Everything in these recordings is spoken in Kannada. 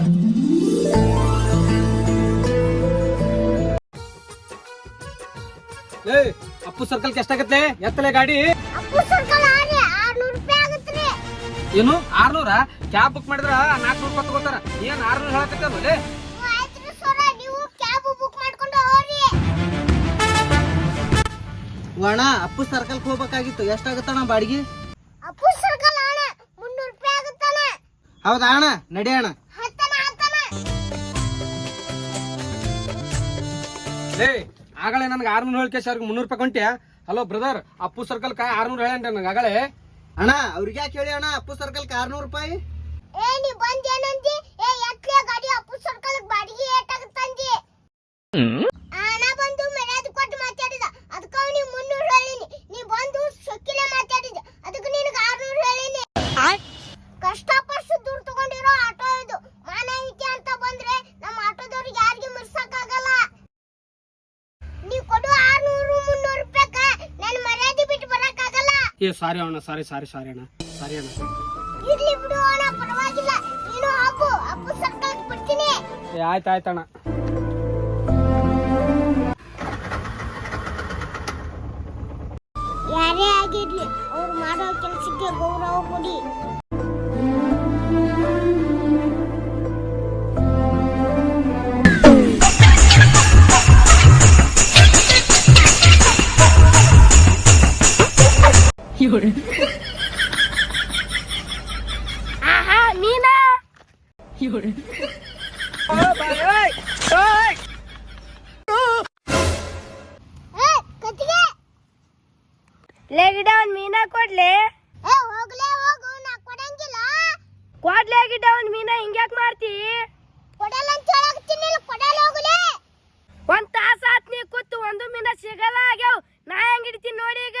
ಏ ಅಪ್ಪು ಸರ್ಕಲ್ ಎಷ್ಟಾಗತ್ತೆ? ಎತ್ತಲೆ ಗಾಡಿ? ಅಪ್ಪು ಸರ್ಕಲ್ ಆರಿ ಆರ್ನೂರು ರೂಪಾಯಿ ಆಗತ್ರಿ. ಏನು? ಆರ್ನೂರ? ಕ್ಯಾಬ್ ಬುಕ್ ಮಾಡಿದ್ರ ನಾಲ್ಕನೂರು ರೂಪಾಯಿ ತಗೋತಾರ. ಏನ್ ಆರ್ನೂರ್ ಹೇಳಕತ್ತಲ್ಲ ಆಯ್ತ್ರಿ ಸರ ನೀವು ಕ್ಯಾಬ್ ಬುಕ್ ಮಾಡ್ಕೊಂಡು ಹೋಗ್ರಿ. ಅಣ್ಣ ಅಪ್ಪು ಸರ್ಕಲ್ ಹೋಗ್ಬೇಕಾಗಿತ್ತು. ಎಷ್ಟಾಗತ್ತಣ್ಣ ಬಾಡಿಗೆ? ಅಪ್ಪು ಸರ್ಕಲ್ ಅಣ್ಣ ಮುನ್ನೂರು ರೂಪಾಯಿ ಆಗುತ್ತಾನ. ಹೌದಾ ಅಣ್ಣ? ನಡಿ ಅಣ್ಣ. ಏ ಆಗಲೇ ನನ್ಗೆ ಆರ್ನೂರು ಹೇಳಿಕೆ ಸರ್ ಮುನ್ನೂರು ರೂಪಾಯಿ ಕೊಂಟ್ಯ? ಹಲೋ ಬ್ರದರ್ ಅಪ್ಪು ಸರ್ಕಲ್ ಕಾ ಆರ್ನೂರು ಹೇಳ ನನಗೆ ಆಗಲೇ? ಅಣ್ಣ ಅವ್ರಿಗೆ ಯಾಕೆ ಹೇಳಿ ಅಣ್ಣ ಅಪ್ಪು ಸರ್ಕಲ್ ಆರ್ನೂರು ರೂಪಾಯಿ? ಏ ನೀ ಬಂದ್ ಏನಂದಿ? ಏ ಎತ್ಲೆ ಗಾಡಿ ಅಪ್ಪು ಸರ್ಕಲ್ ಬಾಡಿಗೆ ತಂದಿ ಅಣ್ಣ ಬಂದು ಮರ್ಯಾದೆ ಕೊಟ್ಟು ಮಾತಾಡಿದ. ಅದಕ್ಕ ನೀ ಮುನ್ನೂರು ಹೇಳಿನಿ. ನೀ ಬಂದು ಸೊಕ್ಕಿಲೆ ಮಾತಾಡಿದ. ಅದಕ್ಕೆ ನಿನಗೆ ಆರ್ನೂರು ಹೇಳಿನಿ. ಕಷ್ಟಪಟ್ಟು ದುಡ್ಡು ತಗೊಂಡಿರೋ ಆಟೋ ಇದು. ಮಾನವೀಯತೆ ಅಂತ ಬಂದ್ರೆ ನಮ್ಮ ಆಟೋದವ್ರಿಗೆ ಯಾರಿಗೆ ಮಿರ್ಸಕ್ಕಾಗಲ್ಲ ನೀವು ಕೊಡು ಆರ್ನೂರು ಮುನ್ನೂರು ರೂಪಾಯಿಕ ನನ್ನ ಮರ್ಯಾದೆ ಬಿಟ್ಟು ಬರಕ್ಕಾಗಲ್ಲ ಏ ಸಾರಿ ಅಣ್ಣ ಸಾರಿ ಸಾರಿ ಸಾರಿ ಅಣ್ಣ ಸಾರಿ ಅಣ್ಣ. ಇರ್ಲಿ ಬಿಡು ಅಣ್ಣ ಪರವಾಗಿಲ್ಲ. ನೀನು ಅಪ್ಪು ಅಪ್ಪು ಸರ್ಕಲ್ ಬಿಡ್ತೀನಿ ಏ ಆಯ್ತು ಆಯ್ತಣ್ಣ ಯಾರೇ ಆಗಿರ್ಲಿ ಅವ್ರು ಮಾಡೋ ಕೆಲಸಕ್ಕೆ ಗೌರವ ಕೊಡಿ. ಆಹಾ ಮೀನಾ? ಏ, ಕತ್ತಿಗೆ? ಲೇ ಗಿಡ ಮೀನಾ ಕೊಡ್ಲಿ? ಮೀನ ಹಿಂಗ್ಯಾಕ್ ಮಾಡ್ತಿ ಒಂದ್ ತಾಸ ಆತ್ ನೀ ಕೂತು ಒಂದು ಮೀನ ಸಿಗಲ್ಲ ಆಗ್ಯಾವ. ನಾ ಹೆಂಗ್ ಇಡ್ತೀನಿ ನೋಡಿ ಈಗ?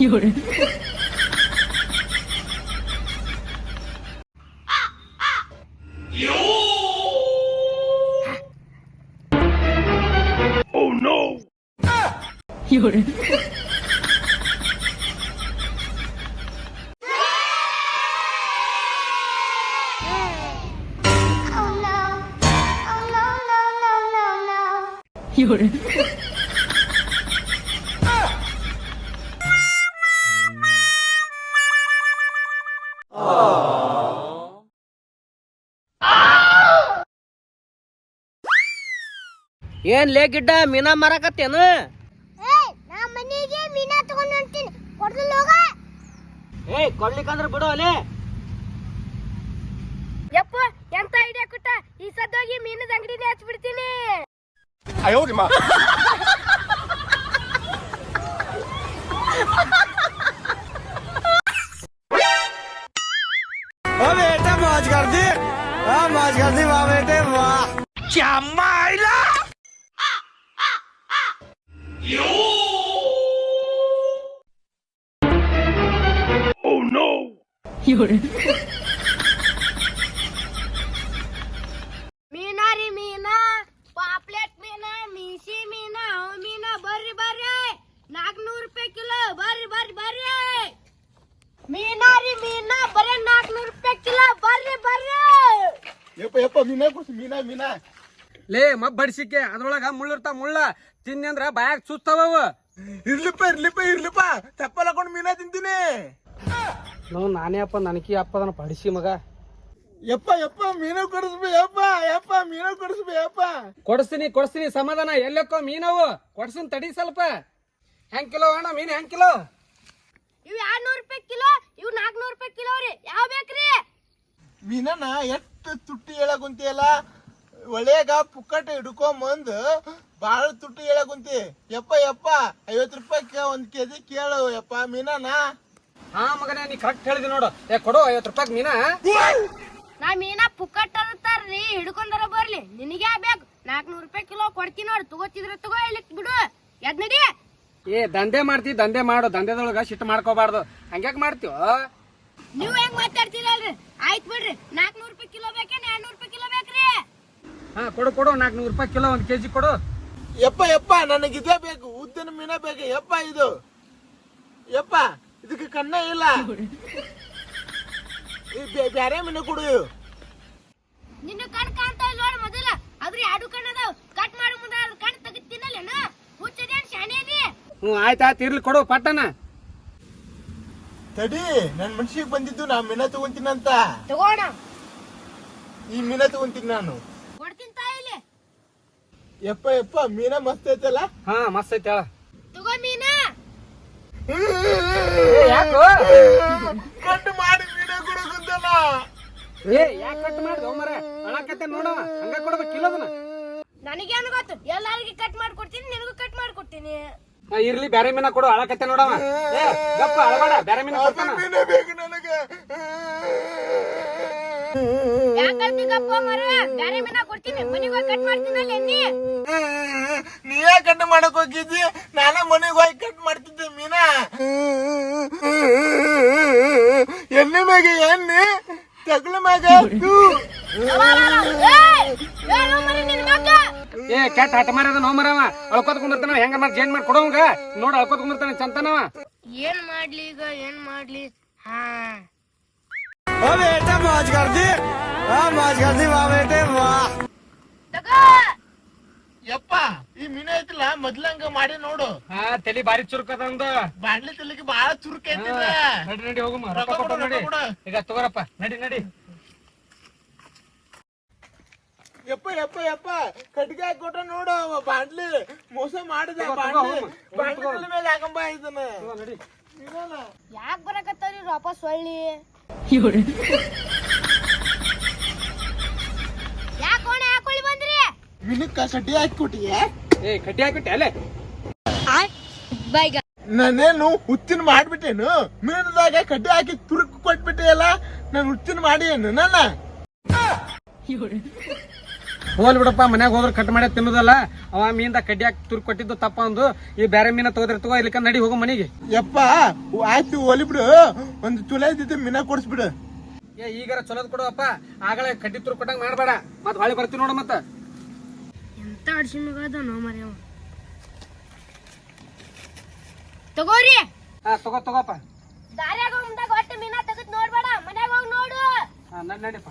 有人。啊啊！有。Oh no！有人。Oh no！Oh no no no no no！有人。ಏನ್ ಲೇ ಗಿಡ್ಡ ಮೀನಾ ಮಾರಕತ್ತೇನು? ಏಯ್ ಏ ಕೊಡ್ಲಿಕ್ಕಂದ್ರ ಬಿಡು ಅಲೆ ಯಪ್ಪ ಎಂತ ಐಡಿಯಾ ಕೊಟ್ಟ? ಈ ಸದ್ದೋಗಿ ಮೀನದ ಅಂಗಡಿನೇ ಹಚ್ಬಿಡ್ತೀನಿ. ओ ಮೀನಾ ರೀ ಮೀನಾ ಪಾಪ್ಲೆಟ್ ಮೀನಾ ಮೀಸಿ ಮೀನಾ ಅವ್ ಮೀನಾ ಬರ್ರಿ ಬರ್ರಿ ನಾಲ್ಕನೂರು ರೂಪಾಯಿ ಕಿಲೋ ಬರ್ರಿ ಬರ್ರಿ ಬರ್ರಿ ಮೀನಾ ರೀ ಮೀನಾ ಬರೀ ನಾಲ್ಕನೂರು ರೂಪಾಯಿ ಕಿಲೋ ಬರ್ರಿ ಬರ್ರಿ ಯಪ್ಪ ಯಪ್ಪ ಮೀನಾ ಕೊಡ್ಸಿ ಮೀನಾ ಮೀನಾ ಲೇ ಮಬ್ ಬಡಿಸಿಕೆ ಅದ್ರೊಳಗ ಮುಳ್ಳಿರ್ತಾವ ಮುಳ್ಳ ತಿನ್ನಿ ಅಂದ್ರ ಬಾಯಾಗ ಸುತ್ತಾವ ಅವು. ಇರ್ಲಿಪ್ಪ ಇರ್ಲಿಪ್ಪ ಇರ್ಲಿಪ್ಪ. ಚಪ್ಪಲ್ ಹಾಕೊಂಡು ಮೀನಾ ತಿಂತೀನಿ. ನಾವು ನಾನೇ ಅಪ್ಪ ನನಕಿ ಅಪ್ಪ ಅದನ್ನ ಪಡಿಸಿ ಮಗ. ಯಪ್ಪ ಯಪ್ಪ ಮೀನು ಕೊಡಿಸ್ಬಿ ಯಪ್ಪ ಯಪ್ಪ ಮೀನು ಕೊಡಿಸ್ಬಿ ಯಪ್ಪ. ಕೊಡಿಸ್ತೀನಿ ಕೊಡಿಸ್ತೀನಿ ಸಮಾಧಾನ. ಎಲ್ಲಕ್ಕೋ ಮೀನವು? ಕೊಡ್ಸಿನ ತಡಿ ಸ್ವಲ್ಪ. ಹೆಂಗ್ ಕಿಲೋ ಅಣ್ಣ ಮೀನು ಹೆಂಗ್ ಕಿಲೋ? ಇವ್ ಎರಡ್ನೂರು ರೂಪಾಯಿ ಕಿಲೋ ಇವ್ ನಾಲ್ಕನೂರು ರೂಪಾಯಿ ಕಿಲೋ ರೀ. ಯಾವ ಬೇಕ್ರಿ? ಮೀನನ ಎಷ್ಟು ತುಟ್ಟಿ ಹೇಳಕುಂತಿಯಲ್ಲ ಒಳ್ಳೆಯಾಗ ಪುಕ್ಕಟ ಹಿಡ್ಕೊಂಬಂದು ಭಾಳ ತುಟ್ಟಿ ಹೇಳಕುಂತಿ. ಯಪ್ಪ ಯಪ್ಪ ಐವತ್ತು ರೂಪಾಯಿ ಒಂದ್ ಕೆಜಿ ಕೇಳು ಯಪ್ಪ ಮೀನನ ಹಾ ಮಗನೇ ನೀ ಕರೆಕ್ಟ್ ಹೇಳಿದಿ ನೋಡು. ಏ ಕೊಡು ಐವತ್ತು ರೂಪಾಯಿ ಮೀನಾ? ನಾ ಮೀನಾ ಪುಕ್ಕಟ್ ಅಂತಾರ್ರಿ ಹಿಡ್ಕೊಂಡರ ಬರ್ಲಿ. ನಿನಗೆ ಬೇಕು ನಾಲ್ಕನೂರು ರೂಪಾಯಿ ಕಿಲೋ ಕೊಡ್ತೀನಿ ನೋಡು. ತಗೋತಿದ್ರೆ ತಗೋ ಇಲ್ಲಿ ಬಿಡು. ಎದ್ ನಡಿ. ಏ ದಂಧೆ ಮಾಡ್ತಿ ದಂಧೆ ಮಾಡು. ದಂಧೆದೊಳಗ ಸಿಟ್ಟು ಮಾಡ್ಕೋಬಾರ್ದು. ಹಂಗ್ಯಾಕ್ ಮಾಡ್ತೀವ? ನೀವು ಹೆಂಗ್ ಮಾತಾಡ್ತೀರಲ್ರಿ? ಆಯ್ತು ಬಿಡ್ರಿ. ನಾಲ್ಕನೂರು ರೂಪಾಯಿ ಕಿಲೋ ಬೇಕೇನ್ ಎರಡ್ನೂರು ರೂಪಾಯಿ ಕಿಲೋ ಬೇಕ್ರಿ? ಹಾ ಕೊಡು ಕೊಡು. ನಾಲ್ಕುನೂರು ರೂಪಾಯಿ ಕಿಲೋ ಒಂದ್ ಕೆಜಿ ಕೊಡು. ಯಪ್ಪ ಯಪ್ಪ ನನಗೆ ಇದೇ ಬೇಕು. ಉದ್ದಿನ ಮೀನ ಬೇಕು. ಯಪ್ಪ ಇದು. ಯಪ್ಪ. ಇದಕ್ಕೆ ಕಣ್ಣ ಇಲ್ಲ. ಬ್ಯಾರೆ ಮೀನು ಕೊಡು. ನಿನ್ನ ಕಣ್ಣು ಕಾಣ್ತಾ ಇಲ್ಲ ನೋಡಿ ಮೊದಲ? ಅದ್ರ ಎರಡು ಕಣ್ ಅದಾವ. ಕಟ್ ಮಾಡು ಮುಂದ ಅದ್ರ ಕಣ್ ತೆಗೆದು ತಿನ್ನಲ್ಲೇನ ಹುಚ್ಚದೇನ್ ಹ್ಮ್ ಹ್ಞೂ ಆಯ್ತಾಯ್ತು ಇರ್ಲಿ ಕೊಡು ಪಟ್ಟಣ. ತಡಿ ನನ್ ಮನ್ಸಿಗೆ ಬಂದಿದ್ದು ನಾ ಮೀನ ತಗೊಂತೀನಂತ ತಗೋಣ. ಈ ಮೀನ ತಗೊಂತೀನಿ ನಾನು. ಕೊಡ್ತೀನಿ ಇಲ್ಲಿ. ಯಪ್ಪ ಯಪ್ಪ ಮೀನ ಮಸ್ತ್ ಐತಲ್ಲ? ಹಾ ಮಸ್ತ್ ಐತೆ ಹೇಳ. ತಗೋ ಮೀನ. ಯಾಕೋ? ಮಾಡಿ ಕೊಡಕಂತಲ್ಲ. ಏ ಯಾಕೆ ಕಟ್ ಮಾಡಿದ ಮರ? ಅಳಕತ್ತೆ ನೋಡವ ಹಂಗ ಕೊಡ್ಬೇಕು ಕಿಲೋದನ ನನಗೇನು ಗೊತ್ತು? ಎಲ್ಲಾರಿಗೆ ಕಟ್ ಮಾಡಿ ಕೊಡ್ತೀನಿ ನಿನಗೂ ಕಟ್ ಮಾಡಿ ಕೊಡ್ತೀನಿ ಇರ್ಲಿ ಬ್ಯಾರೆ ಮೀನ ಕೊಡು ಅಳಕತ್ತೆ ನೋಡವ. ಏ ಗಪ್ಪ ಅಳಬೇಡ ಬ್ಯಾರೆ ಮೀನ ಕೊಡ್ತಾನ. ಮೀನ ಬೇಕು ನನಗೆ. ಯಾಕಂತೀಗಪ್ಪ ಮರ? ಬೇರೆ ಮೀನ ಕೊಡ್ತೀನಿ ಮನೆಗೆ ಕಟ್ ಮಾಡ್ತೀನಲ್ಲ ಎಣ್ಣಿ ನೀಯೇ ಕಟ್ ಮಾಡಕ್ ಹೋಗಿದ್ದಿ? ನಾನ ಮನೆಗೆ ಹೋಗಿ ಕಟ್ ಮಾಡ್ತಿದ್ದೆ ಮೀನಾ. ಎಣ್ಣೆ ಮ್ಯಾಗ ಎಣ್ಣೆ ತಗಲ ಮ್ಯಾಗ ತೂ. ಏ ಕೆಟ್ಟ ಹಠ ಮಾರದ ನೋ ಮರವ ಅಳ್ಕೋತ ಕುಂದಿರ್ತಾನ ಹೆಂಗ ಮಾಡಿ ಜೇನ್ ಮಾಡಿ ಕೊಡೋಂಗ ನೋಡ ಅಳ್ಕೋತ ಕುಂದಿರ್ತಾನೆ ಚಂತನವ. ಏನ್ ಮಾಡ್ಲಿ ಈಗ ಏನ್ ಮಾಡ್ಲಿ? ಹಾ. ਓ ਬੇਟਾ ਮਾਜ ਕਰਦੀ। ਆ ಮಾಜ್ ಕರ್ದಿ ವಾ ಬೇಟೆ ವಾ ಯಪ್ಪ ಈ ಮೀನ ಐತಿಲ್ಲ ಮೊದ್ಲಂಗ ಮಾಡಿ ನೋಡು. ಹಾ ತಲಿ ಬಾರಿ ಚುರುಕ ಅದಂದ ಬಾಣ್ಲಿ ತಲಿಗೆ ಬಾಳ ಚುರುಕ ನಡಿ ನಡಿ ಹೋಗಮ್ಮ ರೊಕ್ಕ ಕೊಡು ನಡಿ. ಈಗ ತಗೋರಪ್ಪ. ನಡಿ ನಡಿ. ಯಪ್ಪ ಯಪ್ಪ ಯಪ್ಪ ಕಟ್ಟಿಗೆ ಕೊಟ್ಟ ನೋಡು ಬಾಂಡ್ಲಿ ಮೋಸ ಮಾಡಿದ ಬಾಂಡ್ಲಿ ಬಾಂಡ್ಲಿ ಮೇಲೆ ಹಾಕಂಬ ಇದನ್ನ. ಯಾಕೆ ಬರಕತ್ತವ್ರಿ ವಾಪಸ್ ಹೊಳ್ಳಿ ಬಂದ್ರಿ? ಮಿನಕ್ಕ ಸಡ್ಡಿ ಹಾಕಿ ಕೊಟ್ಟಿಯೇ ಏ ಕಡ್ಡಿ ಹಾಕಿಟ್ಟೆ ಅಲ್ಲೇ. ಬೈಗ ನಾನೇನು ಹುತ್ತಿನ ಮಾಡ್ಬಿಟ್ಟೇನು? ಮೀನದಾಗ ಕಡ್ಡಿ ಹಾಕಿ ತುರುಕು ಕೊಟ್ಬಿಟ್ಟೆ ಅಲ್ಲ ನಾನು ಉತ್ತಿನ ಮಾಡಿ ಏನು ನನ್ನ ಹೋಲ್ ಬಿಡಪ್ಪ ಮನ್ಯಾಗ ಹೋದ್ರೆ ಕಟ್ ಮಾಡಿ ತಿನ್ನೋದಲ್ಲ. ಅವ ಮೀನ್ದ ಕಡ್ಡಿ ಹಾಕಿ ತುರ್ಕ್ ಕೊಟ್ಟಿದ್ದು ತಪ್ಪ ಅಂದು. ಈ ಬ್ಯಾರೆ ಮೀನ ತಗೋದಿರ್ತವ ತಗೋ ಇಲ್ಲಿಕ ನಡಿ ಹೋಗು ಮನಿಗೆ. ಯಪ್ಪ ಆಯ್ತು ಹೋಲಿ ಬಿಡು. ಒಂದು ಇದ್ದಿದ್ದು ಮೀನ ಕೊಡಿಸ್ಬಿಡು. ಏ ಈಗಾರ ಚಲೋದ್ ಕೊಡುವಪ್ಪ. ಆಗಲೇ ಕಡ್ಡಿ ತುರ್ಕ್ ಕೊಟ್ಟಂಗ ಮಾಡ್ಬೇಡ. ಮತ್ ಹೊಳಿ ಬರ್ತೀವಿ ನೋಡ ಮತ್ತ. ಎಂತ ನೋ ತಗೋರಿ. ಹಾ ತಗೋ ತಗೋಪ್ಪ. ದಾರ್ಯಾಗ ಮುಂದಾಗ ಒಟ್ಟು ಮೀನ ತೆಗೆದ್ ನೋಡ್ಬೇಡ. ಮನ್ಯಾಗ ಹೋಗಿ ನೋಡು. ಹಾ ನಡಿ ನಡಿಪ್ಪ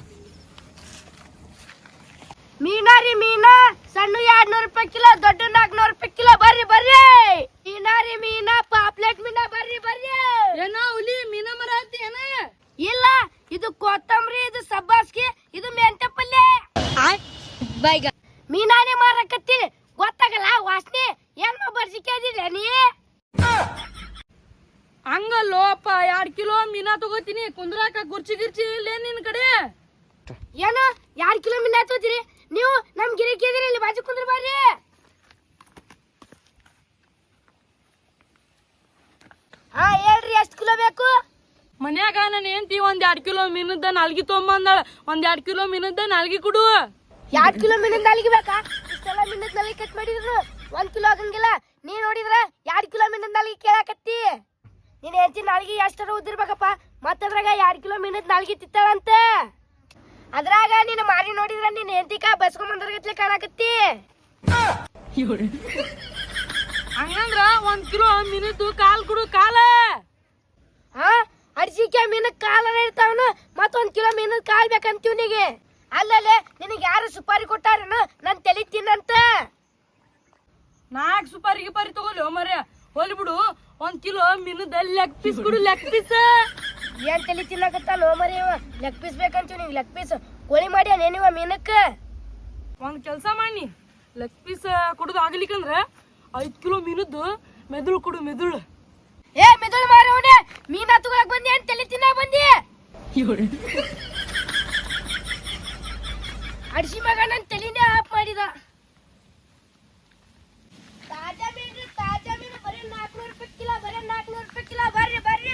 ಮೀನಾ ಮೀನ ಮೀನಾ ಸಣ್ಣ ಎರಡ್ ನೂರು ರೂಪಾಯಿ ಕಿಲೋ ದೊಡ್ಡ ನಾಲ್ಕನೂರು ರೂಪಾಯಿ ಕಿಲೋ ಬರ್ರಿ ಬರ್ರಿ. ಮೀನಾರಿ ಮೀನ ಮೀನಾ ಪಾಪ್ಲೆಟ್ ಮೀನಾ ಬರ್ರಿ ಬರ್ರಿ. ಏನೋ ಹುಲಿ ಮೀನ ಮರ ಏನ? ಇಲ್ಲ ಇದು ಕೊತ್ತಂಬರಿ ಇದು ಸಬ್ಬಾಸ್ಗಿ ಇದು ಮೆಂತೆ ಪಲ್ಯ ಬೈಗ. ಮೀನಾನೇ ಮಾರಕತ್ತೀನಿ ಗೊತ್ತಾಗಲ್ಲ ವಾಸನೆ ಏನ್ ಬರ್ಸಿಕ್ಕಿಲ್ಲ ನೀ? ಲೋಪ ಎರಡ್ ಕಿಲೋ ಮೀನಾ ತಗೋತೀನಿ ಕುಂದ್ರಾಕ ಗುರ್ಚಿ ಗಿರ್ಚಿ ಇಲ್ಲೇ ನಿನ್ ಕಡೆ? ಏನು ಎರಡ್ ಕಿಲೋ ಮೀನಾ ತಗೋತೀರಿ? ನೀವು ನಮ್ ಗಿರಿ ಇದ್ರಿ ಇಲ್ಲಿ ಬಾಜು ಕುಂದ್ರ ಬರ್ರಿ ಹಾ ಹೇಳ್ರಿ ಎಷ್ಟು ಕಿಲೋ ಬೇಕು? ಮನ್ಯಾಗ ನಾನು ಹೆಂಡತಿ ಒಂದ್ ಎರಡ್ ಕಿಲೋ ಮೀನದ ನಾಲ್ಗಿ ತೊಗೊಂಬಂದಾಳ ಒಂದ್ ಎರಡ್ ಕಿಲೋ ಮೀನದ ನಾಲ್ಗಿ ಕೊಡು. ಎರಡ್ ಕಿಲೋ ಮೀನಿನ ನಾಲ್ಗಿ ಬೇಕಾ? ಇಷ್ಟೆಲ್ಲ ಮೀನದ ನಾಲಿಗೆ ಕಟ್ ಮಾಡಿದ್ರು. ಒಂದ್ ಕಿಲೋ ಆಗಂಗಿಲ್ಲ. ನೀ ನೋಡಿದ್ರ ಎರಡ್ ಕಿಲೋ ಮೀನಿನ ನಾಲ್ಗಿ ಕೇಳಾಕತ್ತಿ. ನೀನ್ ಹೆಂಡತಿ ನಾಲ್ಗಿ ಎಷ್ಟರ ಉದ್ದಿರ್ಬೇಕಪ್ಪ. ಮತ್ತದ್ರಾಗ ಎರಡ್ ಕಿಲೋ ಮೀನದ್ ನಾಲ್ಗಿ ತಿತ್ತಾಳಂತ ಅದ್ರಾಗ ನೀನು ಮಾರಿ ನೋಡಿದ್ರ ನೀನ್ ಹೆಂಡತಿಕ ಬಸ್ಕೊಂಡ್ ಬಂದ್ರಗತ್ಲೆ ಕಾಣಾಕತ್ತಿ? ಹಂಗಂದ್ರ ಒಂದ್ ಕಿಲೋ ಮೀನದ್ದು ಕಾಲ್ ಕೊಡು ಕಾಲ. ಹಾ ಅಡ್ಸಿಕೆ ಮೀನ ಕಾಲ ಇರ್ತಾವನು? ಮತ್ತೊಂದ್ ಕಿಲೋ ಮೀನದ್ ಕಾಲ್ ಬೇಕಂತ ಇವ್ನಿಗೆ ಅಲ್ಲಲ್ಲೇ ನಿನಗೆ ಯಾರು ಸುಪಾರಿ ಕೊಟ್ಟಾರೇನು? ನನ್ ತಲಿ ತಿನ್ನಂತ? ನಾಲ್ಕು ಸುಪಾರಿ ಗಿಪಾರಿ ತಗೊಲಿ ಮರ್ಯ ಹೋಲಿ ಬಿಡು ಒಂದ್ ಕಿಲೋ ಮೀನದ ಲೆಗ್ ಪೀಸ್ ಕೊಡು ಲೆಗ್ ಪೀಸ್. ಏನ್ ತಲಿ ತಿನ್ನಕತ್ತಲ್ಲ ಮರಿ ಇವ? ಲೆಗ್ ಪೀಸ್ ಬೇಕಂತ ನೀವು ಲೆಗ್ ಪೀಸ್ ಕೋಳಿ ಮಾಡಿ ಏನಿವ ಮೀನಕ್ಕ? ಒಂದ್ ಕೆಲಸ ಮಾಡಿ ಲೆಗ್ ಪೀಸ್ ಕೊಡುದು ಆಗ್ಲಿಕ್ಕಂದ್ರ ಐದ್ ಕಿಲೋ ಮೀನದ್ದು ಮೆದುಳು ಕೊಡು ಮೆದುಳು. ಏ ಮೆದುಳು ಮಾರವನೆ ಮೀನಾ ತಗೊಳಕ್ ಬಂದಿ ಏನ್ ತಲಿ ತಿನ್ನ ಬಂದಿ? ಅಡ್ಸಿ ಮಗ ನನ್ ತಲಿನೇ ಆಫ್ ಮಾಡಿದ ತಾಜಾ ಮೀನು ತಾಜಾ ಮೀನು ಬರೀ ನಾಲ್ಕನೂರು ರೂಪಾಯಿ ಕಿಲೋ ಬರೀ ನಾಲ್ಕನೂರು ರೂಪಾಯಿ ಕಿಲೋ ಬರ್ರಿ ಬರ್ರಿ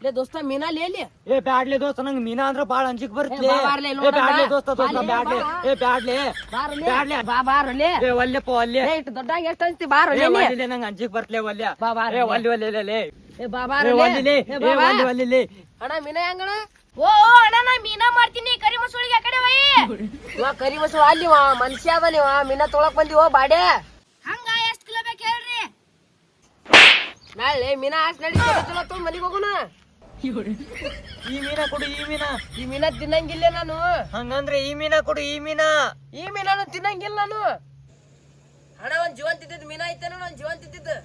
ಲೇ ಲೇ ದೋಸ್ತ ಮೀನಾ ಲೇ ಅಲ್ಲಿ. ಏ ಬ್ಯಾಡ್ಲೆ ದೋಸ್ತ ನಂಗ್ ಮೀನಾ ಅಂದ್ರ ಬಾಳ ಅಂಜಿಕ್ ಬರ್ತಿ ಏ, ಬಾ ಬಾರ್ಲೆ, ಏ ನೋಡೋಣ. ಬ್ಯಾಡ್ಲೆ ದೋಸ್ತ ದೋಸ್ತ ಬಾರ್ಲೆ, ಬ್ಯಾಡ್ಲೆ. ಬಾ. ಏ ಬ್ಯಾಡ್ಲೆ. ಬಾರಲೆ. ಬ್ಯಾಡ್ಲೆ. ಬಾ ಬಾರಲೆ. ಏ ಒಲ್ಲೆಪ್ಪ ಒಲ್ಲೆ. ಏ ಇಟ್ಟು ದೊಡ್ಡ ಎಷ್ಟು ಅನ್ಸ್ತಿ ಬಾರಲೆ ಏ ನೀ. ಒಲ್ಲೆ ನಂಗ್ ಅಂಜಿಕ್ ಬರ್ತಲೆ ಒಲ್ಲೆ. ಬಾ, ಬಾ, ಏ ಒಲ್ಲೆ ಒಲ್ಲೆ ಲೇ, ಲೇ ಏ ಬಾ ಏ ಬಾರಲೆ ಒಲ್ಲೆ ಏ ಬಾ, ಏ ಬಾ. ಒಲ್ಲೆ ಒಲ್ಲೆ ಲೇ ಅಣ್ಣ ಮೀನಾ ಹೆಂಗಣ? ಓ ಓ, ಅಣ್ಣ ನಾ ಮೀನಾ ಮಾಡ್ತೀನಿ. ಕರಿ ಮಸೂಳಿಗೆ ಆ ಕಡೆ ಒಯ್ಯಿ ಇವ ಕರಿ ಬಸವ ಅಲ್ಲಿ ವಾ ಮನುಷ್ಯ ಅದ ವಾ. ಮೀನಾ ತೊಳಕ್ ಬಂದಿವ ಬಾಡೆ. ಹಂಗ ಎಷ್ಟ್ ಕಿಲೋ ಬೇಕು ಹೇಳ್ರಿ. ನಾಳೆ ಮೀನಾ ಅಷ್ಟ್ ನಡಿ ಚಲೋ ಚಲೋ ತೊಗೊಂಡ್ ಮನಿಗ್ ಹೋಗೋಣ. ಈ ಮೀನಾ ಕೊಡು ಈ ಮೀನ. ಈ ಮೀನ ತಿನ್ನಂಗಿಲ್ಲ ನಾನು. ಹಂಗಂದ್ರೆ ಈ ಮೀನ ಕೊಡು ಈ ಮೀನ. ಈ ಮೀನಾನು ತಿನ್ನಂಗಿಲ್ಲ ನಾನು. ಹಣ ಒಂದ್ ಜೀವಂತ ಇದ್ದಿದ್ ಮೀನ ಐತೇನ ಒಂದ್ ಜೀವಂತ ಇದ್ದಿದ್ದು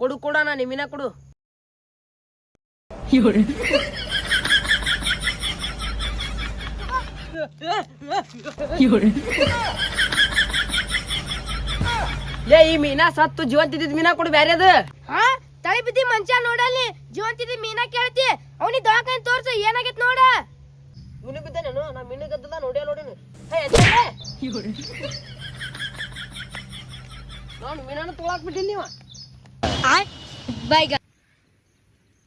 ಕೊಡು ಕೊಡ ನಾನು ಈ ಮೀನ ಕೊಡು. ಲೇ ಈ ಮೀನಾ ಸತ್ತು ಜೀವಂತ ಇದ್ದಿದ್ ಮೀನಾ ಕೊಡು ಬ್ಯಾರೆ ಅದು. ಹಾ ತಳಿ ಬಿದ್ದಿ ಮಂಚ ನೋಡಲ್ಲಿ ಜೀವಂತ ಮೀನಾ ಕೇಳ್ತಿ ಅವನಿ ದವಾಖಾನೆ ತೋರ್ಸ ಏನಾಗೈತ್ ನೋಡ. ಇವನು ಬಿದ್ದಾನೇನು ನಾ ಮೀನು ಗದ್ದದ ನೋಡ್ಯಾ ನೋಡಿನಿ ನಾನು. ನೋಡ್ ಮೀನನ್ನು ತೊಳಕ್ ಬಿಟ್ಟಿನಿ ನೀವ.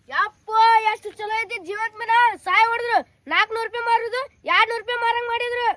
ಯಪ್ಪ ಎಷ್ಟು ಚಲೋ ಐತಿ ಜೀವಂತ ಮೀನ. ಸಾಯ ಹೊಡೆದ್ರು ನಾಲ್ಕನೂರು ರೂಪಾಯಿ ಮಾರುದು ಎರಡು ನೂರು ರೂಪಾಯಿ ಮಾರಂಗ್ ಮಾಡಿದ್ರು.